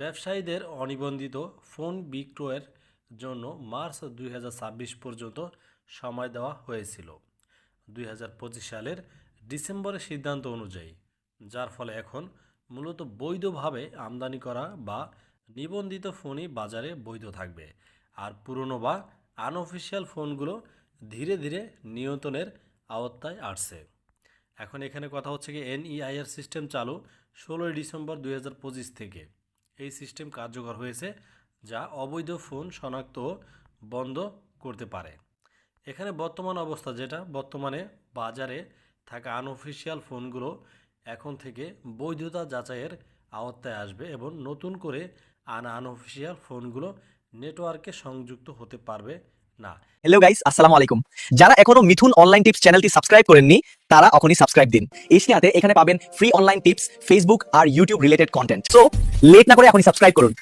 ব্যবসায়ীদের অনিবন্ধিত ফোন বিক্রয়ের জন্য মার্চ দুই হাজার ছাব্বিশ পর্যন্ত সময় দেওয়া হয়েছিল। দুই হাজার পঁচিশ সালের ডিসেম্বরের সিদ্ধান্ত অনুযায়ী, যার ফলে এখন মূলত বৈধভাবে আমদানি করা বা নিবন্ধিত ফোনই বাজারে বৈধ থাকবে, আর পুরনো বা আনঅফিসিয়াল ফোনগুলো ধীরে ধীরে নিয়ন্ত্রণের আওতায় আসছে। এখন এখানে কথা হচ্ছে কি এনইআইআর সিস্টেম চালু ষোলোই ডিসেম্বর দুই হাজার পঁচিশ থেকে। এই সিস্টেম কার্যকর হয়েছে যা অবৈধ ফোন শনাক্ত বন্ধ করতে পারে। এখানে বর্তমান অবস্থা যেটা, বর্তমানে বাজারে থাকা আনঅফিসিয়াল ফোনগুলো এখন থেকে বৈধতা যাচাইয়ের আওতায় আসবে এবং নতুন করে আন আনঅফিসিয়াল ফোনগুলো নেটওয়ার্কে সংযুক্ত হতে পারবে না। হ্যালো গাইস আসসালামু আলাইকুম। যারা এখনও মিথুন অনলাইন টিপস চ্যানেলটি সাবস্ক্রাইব করেননি, তারা এখনই সাবস্ক্রাইব দিন। এশিয়াতে এখানে পাবেন ফ্রি অনলাইন টিপস ফেসবুক আর YouTube related content so late না করে এখনই সাবস্ক্রাইব করুন।